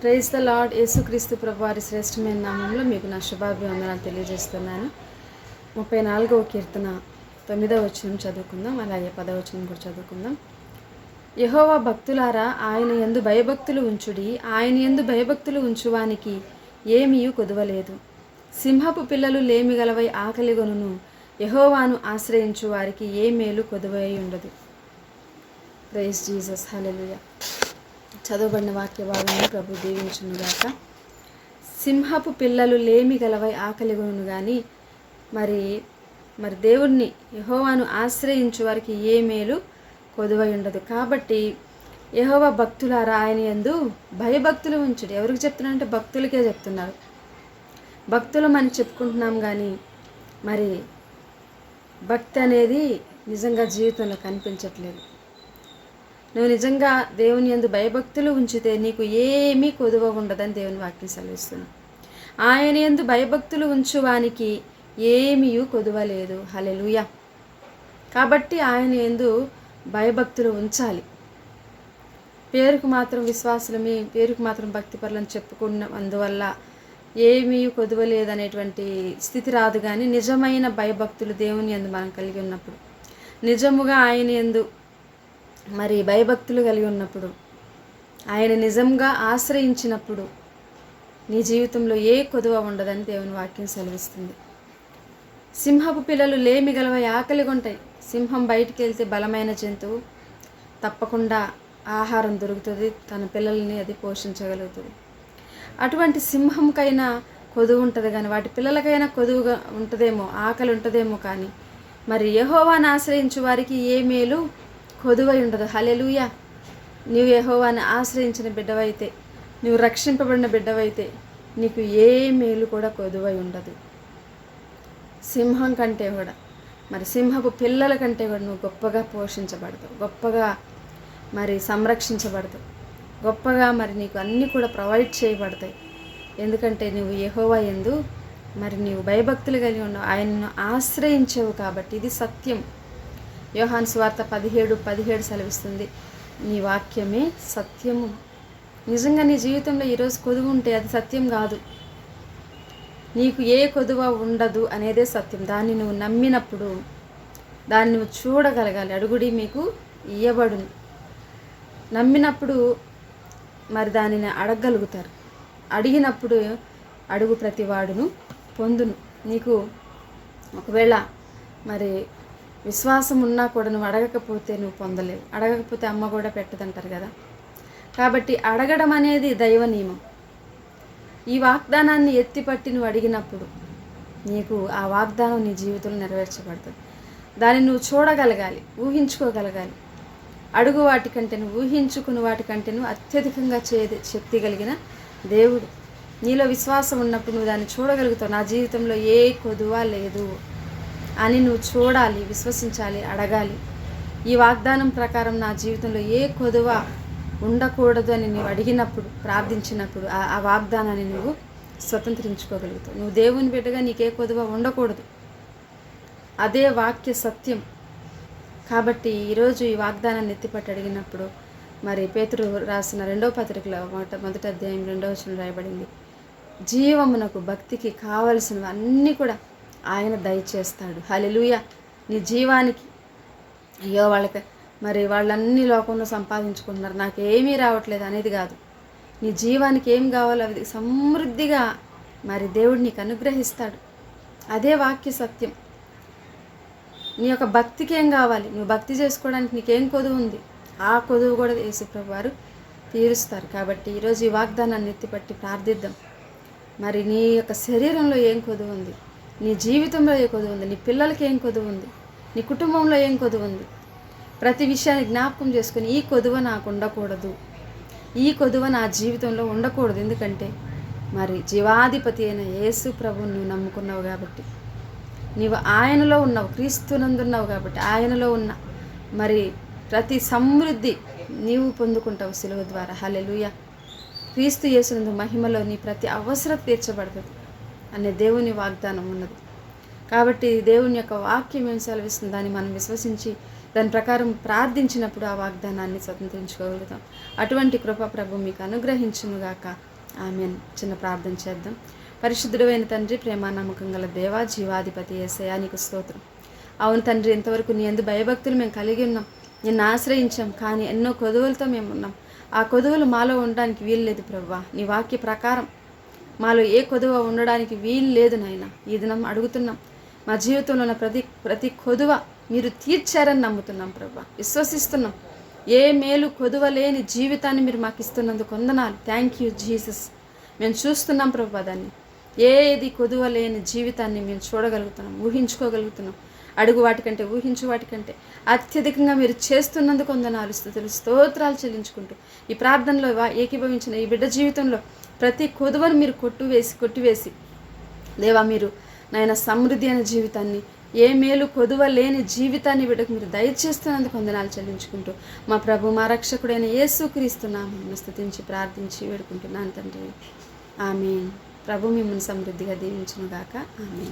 Praise the lord యేసుక్రీస్తు ప్రభు వారి శ్రేష్టమైన నామంలో మీకు నా శుభాభివందనాలు తెలియజేస్తున్నాను. ముప్పై నాలుగవ కీర్తన తొమ్మిదవ వచనం చదువుకుందాం అలాగే పదవ వచనం కూడా చదువుకుందాం. యహోవా భక్తులారా ఆయన ఎందు భయభక్తులు ఉంచుడి ఆయన ఎందు భయభక్తులు ఉంచువానికి ఏమీయు కొదవలేదు. సింహపు పిల్లలు లేమిగలవై ఆకలిగొనును యహోవాను ఆశ్రయించు వారికి ఏ మేలు కొదవై ఉండదు. ప్రైజ్ జీసస్ హలెలుయా చదవబడిన వాక్య భాగాన్ని ప్రభు దీవించునుగాక. సింహపు పిల్లలు లేమి గలవై ఆకలిగొను కానీ మరి మరి దేవుణ్ణి యహోవాను ఆశ్రయించు వారికి ఏ మేలు కొదువై ఉండదు. కాబట్టి యహోవా భక్తులారా ఆయన ఎందు భయభక్తులు ఉంచుడు. ఎవరికి చెప్తున్నారంటే భక్తులకే చెప్తున్నారు. భక్తులు మనం చెప్పుకుంటున్నాం కానీ మరి భక్తి అనేది నిజంగా జీవితంలో కనిపించట్లేదు. నువ్వు నిజంగా దేవుని యందు భయభక్తులు ఉంచితే నీకు ఏమీ కొదువ ఉండదని దేవుని వాక్యం సెలవిస్తుంది. ఆయన యందు భయభక్తులు ఉంచువానికి ఏమీ కొదువ లేదు హలెలుయ కాబట్టి ఆయన యందు భయభక్తులు ఉంచాలి. పేరుకు మాత్రం విశ్వాసులమే పేరుకు మాత్రం భక్తిపరులను చెప్పుకున్న అందువల్ల ఏమీ కొదువ లేదనేటువంటి స్థితి రాదు కానీ నిజమైన భయభక్తులు దేవుని యందు మనం కలిగి ఉన్నప్పుడు. నిజముగా ఆయన యందు మరి భయభక్తులు కలిగి ఉన్నప్పుడు ఆయన నిజంగా ఆశ్రయించినప్పుడు నీ జీవితంలో ఏ కొదువ ఉండదని దేవుని వాక్యం సెలవిస్తుంది. సింహపు పిల్లలు లేమి గలవ ఆకలిగొంటాయి సింహం బయటికి వెళ్తే బలమైన జంతువు తప్పకుండా ఆహారం దొరుకుతుంది. తన పిల్లల్ని అది పోషించగలుగుతుంది. అటువంటి సింహంకైనా కొదువు ఉంటుంది కానీ వాటి పిల్లలకైనా కొదువుగా ఉంటుందేమో ఆకలి ఉంటుందేమో కానీ మరి యహోవాని ఆశ్రయించు వారికి ఏ మేలు కొదువై ఉండదు. హలెలుయ నీవు యహోవాన్ని ఆశ్రయించిన బిడ్డవైతే నువ్వు రక్షింపబడిన బిడ్డవైతే నీకు ఏ మేలు కూడా కొదువై ఉండదు. సింహం కంటే కూడా మరి సింహపు పిల్లల కంటే కూడా నువ్వు గొప్పగా పోషించబడతావు. గొప్పగా మరి సంరక్షించబడతావు. గొప్పగా మరి నీకు అన్నీ కూడా ప్రొవైడ్ చేయబడతాయి. ఎందుకంటే నువ్వు యహోవా ఎందు మరి నీవు భయభక్తులు కలిగి ఉన్నావు. ఆయనను ఆశ్రయించావు కాబట్టి ఇది సత్యం. యోహాన్ స్వార్త పదిహేడు పదిహేడు సెలవిస్తుంది. నీ వాక్యమే సత్యము. నిజంగా నీ జీవితంలో ఈరోజు కొదువు ఉంటే అది సత్యం కాదు. నీకు ఏ కొదువ ఉండదు అనేదే సత్యం. దాన్ని నువ్వు నమ్మినప్పుడు దాన్ని నువ్వు చూడగలగాలి. అడుగుడి మీకు ఇయ్యబడును. నమ్మినప్పుడు మరి దానిని అడగగలుగుతారు. అడిగినప్పుడు అడుగు ప్రతి వాడును పొందును. నీకు ఒకవేళ మరి విశ్వాసం ఉన్నా కూడా నువ్వు అడగకపోతే నువ్వు పొందలేవు. అడగకపోతే అమ్మ కూడా పెట్టదంటారు కదా. కాబట్టి అడగడం అనేది దైవ నియమం. ఈ వాగ్దానాన్ని ఎత్తిపట్టి నువ్వు అడిగినప్పుడు నీకు ఆ వాగ్దానం నీ జీవితంలో నెరవేర్చబడుతుంది. దాన్ని నువ్వు చూడగలగాలి ఊహించుకోగలగాలి. అడుగు వాటికంటే నువ్వు ఊహించుకుని వాటికంటే నువ్వు అత్యధికంగా చే శక్తి కలిగిన దేవుడు. నీలో విశ్వాసం ఉన్నప్పుడు నువ్వు దాన్ని చూడగలుగుతావు. నా జీవితంలో ఏ కొదువ లేదు. అని నువ్వు చూడాలి విశ్వసించాలి అడగాలి. ఈ వాగ్దానం ప్రకారం నా జీవితంలో ఏ కొదువ ఉండకూడదు అని నువ్వు అడిగినప్పుడు ప్రార్థించినప్పుడు ఆ వాగ్దానాన్ని నువ్వు స్వతంత్రించుకోగలుగుతావు. నువ్వు దేవుని బిడ్డగా నీకే కొదువ ఉండకూడదు. అదే వాక్య సత్యం. కాబట్టి ఈరోజు ఈ వాగ్దానాన్ని ఎత్తిపట్టి అడిగినప్పుడు మరి పేతురు రాసిన రెండవ పత్రికలో మొదట మొదటి అధ్యాయం రెండవ వచనం రాయబడింది. జీవమునకు భక్తికి కావలసినవి అన్నీ కూడా ఆయన దయచేస్తాడు హలెలుయ నీ జీవానికి. అయ్యో వాళ్ళకి మరి వాళ్ళన్ని లోకంలో సంపాదించుకుంటున్నారు. నాకు ఏమీ రావట్లేదు అనేది కాదు. నీ జీవానికి ఏం కావాలో అది సమృద్ధిగా మరి దేవుడు నీకు అనుగ్రహిస్తాడు. అదే వాక్య సత్యం. నీ యొక్క భక్తికి ఏం కావాలి? నువ్వు భక్తి చేసుకోవడానికి నీకేం కొదువు ఉంది? ఆ కొదువు కూడా యేసుప్రభు వారు తీరుస్తారు. కాబట్టి ఈరోజు ఈ వాగ్దానాన్ని ఎత్తిపట్టి ప్రార్థిద్దాం. మరి నీ యొక్క శరీరంలో ఏం కొదువు ఉంది? నీ జీవితంలో ఏ కొదువు ఉంది? నీ పిల్లలకి ఏం కొదువు ఉంది? నీ కుటుంబంలో ఏం కొదువు ఉంది? ప్రతి విషయాన్ని జ్ఞాపకం చేసుకుని ఈ కొదువ నాకు ఉండకూడదు. ఈ కొదువ నా జీవితంలో ఉండకూడదు. ఎందుకంటే మరి జీవాధిపతి అయిన యేసు ప్రభువుని నువ్వు నమ్ముకున్నావు కాబట్టి. నీవు ఆయనలో ఉన్నావు క్రీస్తునందున్నావు కాబట్టి. ఆయనలో ఉన్న మరి ప్రతి సమృద్ధి నీవు పొందుకుంటావు సిలువ ద్వారా. హలెలుయ క్రీస్తు యేసునందు మహిమలో నీ ప్రతి అవసరం తీర్చబడుతుంది. అనే దేవుని వాగ్దానం ఉన్నది. కాబట్టి దేవుని యొక్క వాక్యం ఏం సెలవిస్తుంది? దాన్ని మనం విశ్వసించి దాని ప్రకారం ప్రార్థించినప్పుడు ఆ వాగ్దానాన్ని స్వతంత్రించుకోగలుగుతాం. అటువంటి కృప ప్రభు మీకు అనుగ్రహించునుగాక ఆమె చిన్న ప్రార్థన చేద్దాం. పరిశుద్ధుడైన తండ్రి ప్రేమ నమ్మకం గల దేవా జీవాధిపతి ఏసయా నీకు స్తోత్రం. అవును తండ్రి ఇంతవరకు నీ ఎందు భయభక్తులు మేము కలిగి ఉన్నాం. నిన్ను ఆశ్రయించాం కానీ ఎన్నో కొదువులతో మేము ఉన్నాం. ఆ కొదువులు మాలో ఉండడానికి వీలు లేదు ప్రవ్వా నీ వాక్య ప్రకారం మాలో ఏ కొదువ ఉండడానికి వీలు లేదు నాయన. ఈ దినం అడుగుతున్నాం. మా జీవితంలో ఉన్న ప్రతి ప్రతి కొదువ మీరు తీర్చారని నమ్ముతున్నాం ప్రభా. విశ్వసిస్తున్నాం. ఏ మేలు కొదువ లేని జీవితాన్ని మీరు మాకు ఇస్తున్నందుకు వందనాలు. థ్యాంక్ యూ జీసస్ మేము చూస్తున్నాం ప్రభా దాన్ని. ఏది కొదువ లేని జీవితాన్ని మేము చూడగలుగుతున్నాం ఊహించుకోగలుగుతున్నాం. అడుగు వాటికంటే ఊహించు వాటికంటే. అత్యధికంగా మీరు చేస్తున్నందుకు వందనాలు స్థుతులు స్తోత్రాలు చెల్లించుకుంటూ ఈ ప్రార్థనలో వా- ఏకీభవించిన ఈ బిడ్డ జీవితంలో ప్రతి కొదువను మీరు కొట్టువేసి కొట్టివేసి దేవా మీరు నాయన సమృద్ధి అనే జీవితాన్ని ఏ మేలు కొదువ లేని జీవితాన్ని బిడ్డకు మీరు దయచేస్తున్నందుకు వందనాలు చెల్లించుకుంటూ మా ప్రభు మా రక్షకుడైన యేసుక్రీస్తున్నాము స్థుతించి ప్రార్థించి వేడుకుంటున్నాను తండ్రి. ఆమె ప్రభు మిమ్మల్ని సమృద్ధిగా దీవించునుగాక ఆమె